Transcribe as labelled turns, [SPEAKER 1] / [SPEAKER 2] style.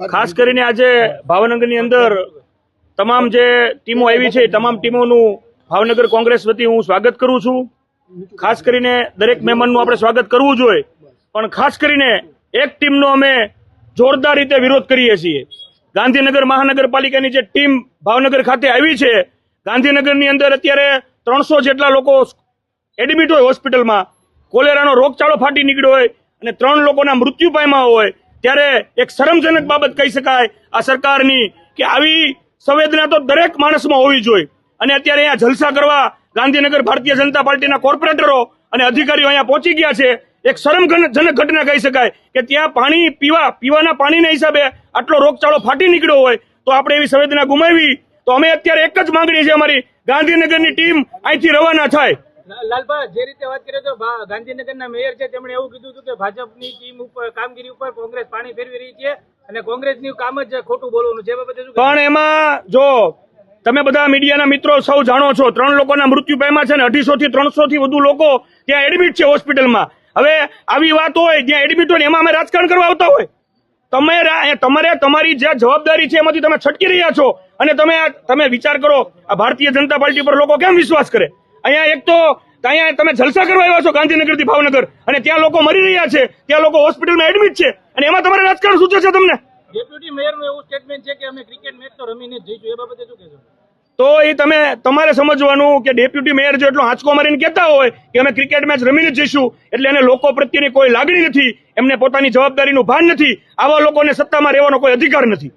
[SPEAKER 1] ખાસ કરીને આજે ભાવનગરની અંદર તમામ જે ટીમો આવી છે તમામ ટીમોનું ભાવનગર કોંગ્રેસ વતી હું સ્વાગત કરું છું. ખાસ કરીને દરેક મહેમાનનું આપણે સ્વાગત કરવું જોઈએ. પણ ખાસ કરીને એક ટીમનો અમે જોરદાર રીતે વિરોધ કરીએ છીએ. ગાંધીનગર મહાનગરપાલિકાની જે ટીમ ભાવનગર ખાતે આવી છે ગાંધીનગરની અંદર અત્યારે ત્રણસો જેટલા લોકો એડમિટ હોય હોસ્પિટલમાં. કોલેરાનો રોગચાળો ફાટી નીકળ્યો હોય અને ત્રણ લોકોના મૃત્યુ પામ્યા હોય. ત્યારે એક શરમજનક બાબત કહી શકાય આ સરકારની કે આવી સંવેદના તો દરેક માણસમાં હોવી જોઈએ. અને અત્યારે અહીંયા જલસા કરવા ગાંધીનગર ભારતીય જનતા પાર્ટીના કોર્પોરેટરો અને અધિકારીઓ અહીંયા પહોંચી ગયા છે. એક શરમજનક ઘટના કહી શકાય કે ત્યાં પાણી પીવા, પીવાના પાણીના હિસાબે આટલો રોગચાળો ફાટી નીકળ્યો હોય તો આપણે એવી સંવેદના ગુમાવી. તો અમે અત્યારે એક જ માંગણી છે અમારી, ગાંધીનગરની ટીમ અહીંથી રવાના થાય.
[SPEAKER 2] લાલભા જે રીતે વાત કરીએ તો ગાંધીનગરના મેયર છે તેમણે એવું કીધું હતું કે ભાજપની ટીમ ઉપર કામગીરી ઉપર કોંગ્રેસ પાણી ફેરવી રહી છે અને કોંગ્રેસનું કામ જ ખોટું બોલવાનું છે. બાબતે
[SPEAKER 1] પણ એમાં જો તમે બધા મીડિયાના મિત્રો સૌ જાણો છો ત્રણ લોકોના મૃત્યુ પામ્યા છે ને અઢીસો થી ત્રણસો થી વધુ લોકો ત્યાં એડમિટ છે હોસ્પિટલમાં. હવે આવી વાત હોય જ્યાં એડમિટ હોય ને એમાં અમે રાજકારણ કરવા આવતા હોય. તમે તમારે તમારી જે જવાબદારી છે એમાંથી તમે છટકી રહ્યા છો. અને તમે આ- તમે વિચાર કરો આ ભારતીય જનતા પાર્ટી પર લોકો કેમ વિશ્વાસ કરે? અહીંયા એક તો અહીંયા તમે જલસા કરવા આવ્યા છો ગાંધીનગરથી ભાવનગર. અને ત્યાં લોકો મરી રહ્યા છે. ત્યાં લોકો હોસ્પિટલમાં એડમિટ છે. અને એમાં તમારે રાજકારણ સૂચવે છે તમને?
[SPEAKER 2] ડેપ્યુટી મેયરનું એવું સ્ટેટમેન્ટ છે કે અમે ક્રિકેટ મેચ તો રમીને જઈશું. એ બાબતે શું કહેશો?
[SPEAKER 1] તો એ તમે તમારે સમજવાનું કે ડેપ્યુટી મેયર જો એટલો આંચકો મારીને કહેતા હોય કે અમે ક્રિકેટ મેચ રમીને જઈશું એટલે એને લોકો પ્રત્યેની કોઈ લાગણી નથી. એમને પોતાની જવાબદારીનું ભાન નથી. આવા લોકોને સત્તામાં રહેવાનો કોઈ અધિકાર નથી.